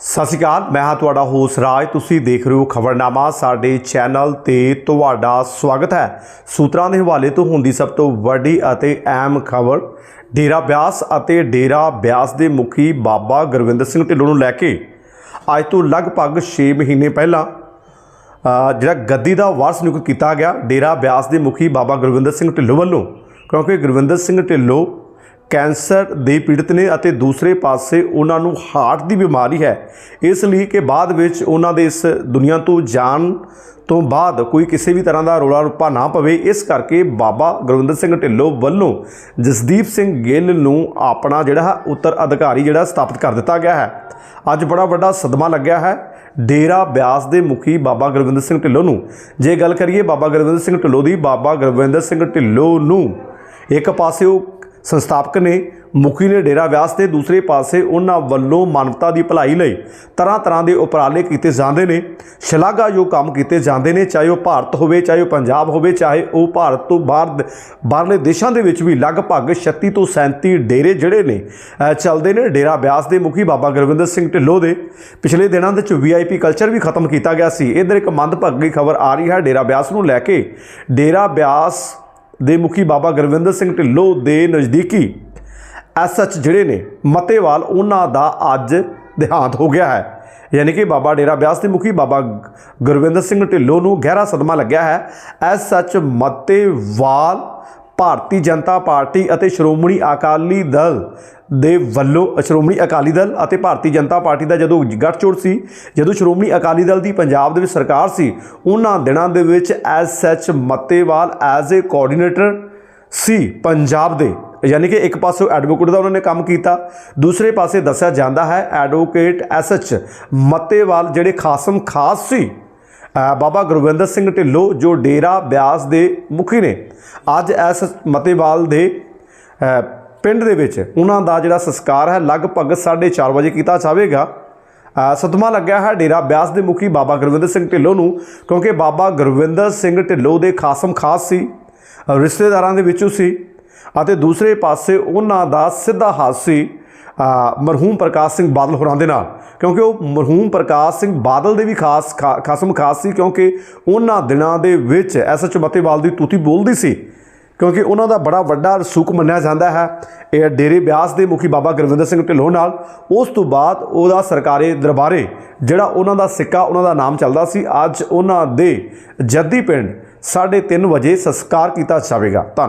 ਸਤਿ ਸ਼੍ਰੀ ਅਕਾਲ, ਮੈਂ ਹਾਂ ਤੁਹਾਡਾ ਹੋਸ ਰਾਜ। ਤੁਸੀਂ ਦੇਖ ਰਹੇ ਹੋ ਖਬਰਨਾਮਾ, ਸਾਡੇ ਚੈਨਲ ਤੇ ਤੁਹਾਡਾ ਸਵਾਗਤ ਹੈ। ਸੂਤਰਾਂ ਦੇ ਹਵਾਲੇ ਤੋਂ ਹੁੰਦੀ ਸਭ ਤੋਂ ਵੱਡੀ ਅਤੇ ਅਹਿਮ ਖਬਰ, ਡੇਰਾ ਬਿਆਸ ਅਤੇ ਡੇਰਾ ਬਿਆਸ ਦੇ ਮੁਖੀ ਬਾਬਾ ਗੁਰਵਿੰਦਰ ਸਿੰਘ ਢਿੱਲੋਂ ਨੂੰ ਲੈ ਕੇ ਅੱਜ ਤੋਂ ਲਗਭਗ 6 ਮਹੀਨੇ ਪਹਿਲਾਂ ਜਿਹੜਾ ਗੱਦੀ ਦਾ ਵਾਰਸ ਨਿਯੁਕਤ ਕੀਤਾ ਗਿਆ, ਡੇਰਾ ਬਿਆਸ ਦੇ ਮੁਖੀ ਬਾਬਾ ਗੁਰਵਿੰਦਰ ਸਿੰਘ ਢਿੱਲੋਂ ਵੱਲੋਂ। ਕਿਉਂਕਿ ਗੁਰਵਿੰਦਰ ਸਿੰਘ ਢਿੱਲੋਂ ਕੈਂਸਰ ਦੇ ਪੀੜਤ ਨੇ ਅਤੇ ਦੂਸਰੇ ਪਾਸੇ ਉਹਨਾਂ ਨੂੰ ਹਾਰਟ ਦੀ ਬਿਮਾਰੀ ਹੈ। ਇਸ ਲਈ ਕਿ ਬਾਅਦ ਵਿੱਚ ਉਹਨਾਂ ਦੇ ਇਸ ਦੁਨੀਆ ਤੋਂ ਜਾਣ ਤੋਂ ਬਾਅਦ ਕੋਈ ਕਿਸੇ ਵੀ ਤਰ੍ਹਾਂ ਦਾ ਰੋਲਾ ਰੁਪਾ ਨਾ ਪਵੇ, ਇਸ ਕਰਕੇ ਬਾਬਾ ਗੁਰਵਿੰਦਰ ਸਿੰਘ ਢਿੱਲੋਂ ਵੱਲੋਂ ਜਸਦੀਪ ਸਿੰਘ ਗਿੱਲ ਨੂੰ ਆਪਣਾ ਜਿਹੜਾ ਹੈ ਉੱਤਰ ਅਧਿਕਾਰੀ ਜਿਹੜਾ ਸਥਾਪਿਤ ਕਰ ਦਿੱਤਾ ਗਿਆ ਹੈ। ਅੱਜ ਬੜਾ ਵੱਡਾ ਸਦਮਾ ਲੱਗਿਆ ਹੈ। ਡੇਰਾ ਬਿਆਸ ਦੇ ਮੁਖੀ ਬਾਬਾ ਗੁਰਵਿੰਦਰ ਸਿੰਘ ਢਿੱਲੋਂ ਨੂੰ। ਜੇ ਗੱਲ ਕਰੀਏ ਬਾਬਾ ਗੁਰਵਿੰਦਰ ਸਿੰਘ ਢਿੱਲੋਂ ਦੀ, ਬਾਬਾ ਗੁਰਵਿੰਦਰ ਸਿੰਘ ਢਿੱਲੋਂ ਨੂੰ ਇੱਕ ਪਾਸੇ ਉਹ ਸੰਸਥਾਪਕ ਨੇ ਮੁਖੀ ਨੇ ਡੇਰਾ ਵਿਆਸ ਤੇ ਦੂਸਰੇ ਪਾਸੇ ਉਹਨਾਂ ਵੱਲੋਂ ਮਾਨਵਤਾ ਦੀ ਭਲਾਈ ਲਈ ਤਰ੍ਹਾਂ ਤਰ੍ਹਾਂ ਦੇ ਉਪਰਾਲੇ ਕੀਤੇ ਜਾਂਦੇ ਨੇ, ਸ਼ਲਾਘਾਯੋਗ ਕੰਮ ਕੀਤੇ ਜਾਂਦੇ ਨੇ, ਚਾਹੇ ਉਹ ਭਾਰਤ ਹੋਵੇ, ਚਾਹੇ ਉਹ ਪੰਜਾਬ ਹੋਵੇ, ਚਾਹੇ ਉਹ ਭਾਰਤ ਤੋਂ ਬਾਹਰ ਬਾਹਰਲੇ ਦੇਸ਼ਾਂ ਦੇ ਵਿੱਚ ਵੀ ਲਗਭਗ 36 ਤੋਂ 37 ਡੇਰੇ ਜਿਹੜੇ ਨੇ ਚੱਲਦੇ ਨੇ ਡੇਰਾ ਬਿਆਸ ਦੇ ਮੁਖੀ ਬਾਬਾ ਗੁਰਵਿੰਦਰ ਸਿੰਘ ਢਿੱਲੋਂ ਦੇ। ਪਿਛਲੇ ਦਿਨਾਂ ਦੇ ਵਿੱਚ ਵੀਆਈਪੀ ਕਲਚਰ ਵੀ ਖਤਮ ਕੀਤਾ ਗਿਆ ਸੀ। ਇਧਰ ਇੱਕ ਮੰਦਭਾਗੀ ਖਬਰ ਆ ਰਹੀ ਹੈ, ਡੇਰਾ ਬਿਆਸ ਨੂੰ ਲੈ ਕੇ। ਡੇਰਾ ਬਿਆਸ ਦੇ ਮੁਖੀ ਬਾਬਾ ਗੁਰਵਿੰਦਰ ਸਿੰਘ ਢਿੱਲੋਂ ਦੇ ਨਜ਼ਦੀਕੀ ਐਸਐਚ ਜਿਹੜੇ ਨੇ ਮਤੇਵਾਲ, ਉਹਨਾਂ ਦਾ ਅੱਜ ਦੇਹਾਂਤ ਹੋ ਗਿਆ ਹੈ। ਯਾਨੀ ਕਿ ਬਾਬਾ ਡੇਰਾ ਬਿਆਸ ਦੇ ਮੁਖੀ ਬਾਬਾ ਗੁਰਵਿੰਦਰ ਸਿੰਘ ਢਿੱਲੋਂ ਨੂੰ ਗਹਿਰਾ ਸਦਮਾ ਲੱਗਿਆ ਹੈ। ਐਸਐਚ ਮਤੇਵਾਲ ਭਾਰਤੀ ਜਨਤਾ ਪਾਰਟੀ ਅਤੇ ਸ਼੍ਰੋਮਣੀ ਅਕਾਲੀ ਦਲ ਦੇ ਵੱਲੋਂ ਸ਼੍ਰੋਮਣੀ ਅਕਾਲੀ ਦਲ ਅਤੇ ਭਾਰਤੀ ਜਨਤਾ ਪਾਰਟੀ ਦਾ ਜਦੋਂ ਗੱਠਜੋੜ ਸੀ, ਜਦੋਂ ਸ਼੍ਰੋਮਣੀ ਅਕਾਲੀ ਦਲ ਦੀ ਪੰਜਾਬ ਦੇ ਵਿੱਚ ਸਰਕਾਰ ਸੀ, ਉਹਨਾਂ ਦਿਨਾਂ ਦੇ ਵਿੱਚ S H Mattewal as a coordinator ਸੀ ਪੰਜਾਬ ਦੇ। ਯਾਨੀ ਕਿ ਇੱਕ ਪਾਸੇ ਐਡਵੋਕੇਟ ਦਾ ਉਹਨਾਂ ਨੇ ਕੰਮ ਕੀਤਾ, ਦੂਸਰੇ ਪਾਸੇ ਦੱਸਿਆ ਜਾਂਦਾ ਹੈ ਐਡਵੋਕੇਟ ਐਸਐਚ ਮੱਤੇਵਾਲ, ਜਿਹੜੇ ਖਾਸਮ ਖਾਸ ਸੀ ਬਾਬਾ ਗੁਰਵਿੰਦਰ ਸਿੰਘ ਢਿੱਲੋਂ, ਜੋ ਡੇਰਾ ਬਿਆਸ ਦੇ ਮੁਖੀ ਨੇ, ਅੱਜ ਇਸ ਮਤੇਵਾਲ ਦੇ ਪਿੰਡ ਦੇ ਵਿੱਚ ਉਹਨਾਂ ਦਾ ਜਿਹੜਾ ਸੰਸਕਾਰ ਹੈ, ਲਗਭਗ 4:30 ਵਜੇ ਕੀਤਾ ਜਾਵੇਗਾ। ਸਦਮਾ ਲੱਗਿਆ ਹੈ ਡੇਰਾ ਬਿਆਸ ਦੇ ਮੁਖੀ ਬਾਬਾ ਗੁਰਵਿੰਦਰ ਸਿੰਘ ਢਿੱਲੋਂ ਨੂੰ, ਕਿਉਂਕਿ ਬਾਬਾ ਗੁਰਵਿੰਦਰ ਸਿੰਘ ਢਿੱਲੋਂ ਦੇ ਖਾਸਮ ਖਾਸ ਸੀ, ਰਿਸ਼ਤੇਦਾਰਾਂ ਦੇ ਵਿੱਚੋਂ ਸੀ, ਅਤੇ ਦੂਸਰੇ ਪਾਸੇ ਉਹਨਾਂ ਦਾ ਸਿੱਧਾ ਹੱਥ ਸੀ। ਮਰਹੂਮ ਪ੍ਰਕਾਸ਼ ਸਿੰਘ ਬਾਦਲ ਹੋਰਾਂ ਦੇ ਨਾਲ। ਕਿਉਂਕਿ ਉਹ ਮਰਹੂਮ ਪ੍ਰਕਾਸ਼ ਸਿੰਘ ਬਾਦਲ ਦੇ ਵੀ ਖਾਸ ਖਾ- ਖਾਸਮ ਖਾਸ ਸੀ, ਕਿਉਂਕਿ ਉਹਨਾਂ ਦਿਨਾਂ ਦੇ ਵਿੱਚ ਐਸਐਚ ਮਤੇਵਾਲ ਦੀ ਤੂਤੀ ਬੋਲਦੀ ਸੀ। ਕਿਉਂਕਿ ਉਹਨਾਂ ਦਾ ਬੜਾ ਵੱਡਾ ਰਸੂਕ ਮੰਨਿਆ ਜਾਂਦਾ ਹੈ। ਇਹ ਡੇਰੇ ਬਿਆਸ ਦੇ ਮੁਖੀ ਬਾਬਾ ਗੁਰਵਿੰਦਰ ਸਿੰਘ ਢਿੱਲੋਂ ਨਾਲ। ਉਸ ਤੋਂ ਬਾਅਦ ਉਹਦਾ ਸਰਕਾਰੀ ਦਰਬਾਰੇ, ਜਿਹੜਾ ਉਹਨਾਂ ਦਾ ਸਿੱਕਾ, ਉਹਨਾਂ ਦਾ ਨਾਮ ਚੱਲਦਾ ਸੀ, ਅੱਜ ਉਹਨਾਂ ਦੇ ਜੱਦੀ ਪਿੰਡ 3:30 ਵਜੇ ਸੰਸਕਾਰ ਕੀਤਾ ਜਾਵੇਗਾ। ਧੰਨਵਾਦ।